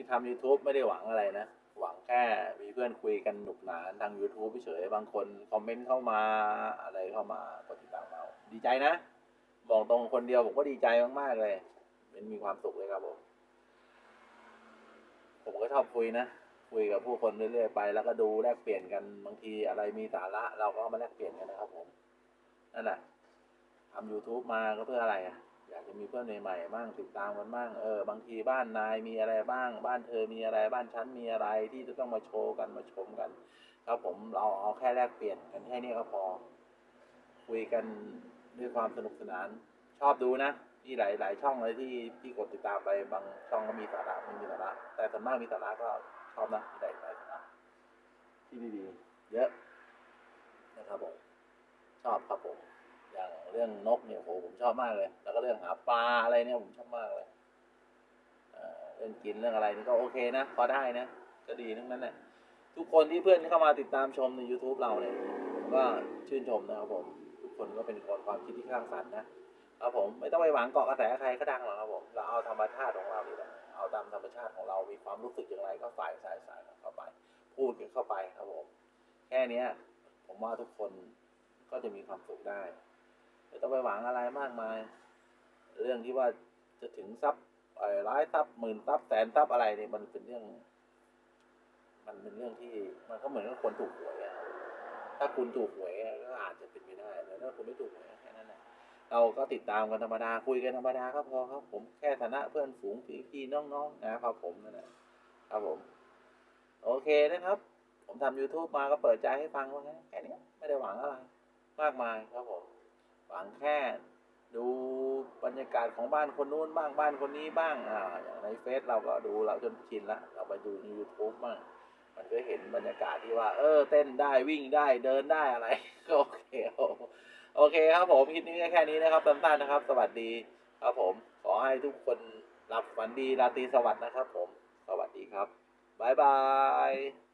ที่ทำ YouTube ไม่ได้หวังอะไรนะ หวังแค่มีเพื่อนคุยกันหนุกหนานทาง YouTube เฉยๆบางคนคอมเมนต์เข้ามาอะไรเข้ามากดติดตามเรา ดีใจนะ บอกตรงคนเดียวผมก็ดีใจมากๆเลยมันมีความสุขเลยครับผม ผมก็ชอบคุยนะ คุยกับผู้คนเรื่อยๆไปแล้วก็ดูแลกเปลี่ยนกันบางทีอะไรมีสาระเราก็มาแลกเปลี่ยนกันนะครับผมนั่นแหละทำ YouTube มาก็เพื่ออะไรอะ อยากจะมีเพื่อนใหม่ๆบ้างติดตามกันบ้างเออบางทีบ้านนายมีอะไรบ้าง บ้านเธอมีอะไรบ้านฉันมีอะไรที่จะต้องมาโชว์กันมาชมกัน ครับผมเราเอาแค่แลกเปลี่ยนกันแค่นี้ก็พอ คุยกันด้วยความสนุกสนาน ชอบดูนะมีหลายหลายช่องเลยที่ที่กดติดตามไปบางช่องก็มีสาระไม่มีสาระ แต่ส่วนมากมีสาระก็ชอบนะมีหลายหลายสาระที่ดีๆเยอะนะครับผมชอบครับผม อย่าง เรื่องนกเนี่ยโหผมชอบมากเลย แล้วก็เรื่องหาปลาอะไรเนี่ยผมชอบมากเลยเรื่องกินเรื่องอะไรนี่ก็โอเคนะพอได้นะ ก็ดีทั้งนั้นแหละทุกคนที่เพื่อนที่เข้ามาติดตามชมใน YouTube เราเนี่ยผมก็ชื่นชมนะครับผมทุกคนก็เป็นคนความคิดที่สร้างสรรค์นะครับผมไม่ต้องไปหวังเกาะกระแสใครก็ดังหรอกครับผมเราเอาธรรมชาติของเราดีกว่าเอาตามธรรมชาติของเรา มีความรู้สึกอย่างไรก็ใส่ใส่ใส่เข้าไป พูดกันเข้าไปครับผมแค่เนี้ยผมว่าทุกคนก็จะมีความสุขได้ ไม่ต้องไปหวังอะไรมากมาย เรื่องที่ว่าจะถึงซับเอ่อร้อยซับหมื่นซับแสนซับอะไรเนี่ยมันเป็นเรื่อง มันเป็นเรื่องที่มันก็เหมือนกับคนถูกหวยอะถ้าคุณถูกหวยก็อาจจะเป็นไปได้แต่ถ้าคุณไม่ถูกหวยแค่นั้นแหละเราก็ติดตามกันธรรมดาคุยกันธรรมดาก็พอครับ ผมแค่ฐานะเพื่อนฝูงพี่ๆน้องๆนะครับผมนั่นแหละครับผม โอเคนะครับ ผมทำ YouTube มาก็เปิดใจให้ฟังว่าแค่นี้ไม่ได้หวังอะไร มากมายครับผม หวังแค่ดูบรรยากาศของบ้านคนนู้นบ้างบ้านคนนี้บ้างอ่าอย่างในเฟซเราก็ดูเราจนชินละเราไปดูใน YouTube บ้างมันก็เห็นบรรยากาศที่ว่า เออ เต้นได้วิ่งได้เดินได้อะไรก็โอเคโอเคครับผมคลิปนี้แค่นี้นะครับสั้นๆนะครับ สวัสดีครับผมขอให้ทุกคนหลับฝันดีราตรีสวัสดิ์นะครับผม สวัสดีครับ บ๊ายบาย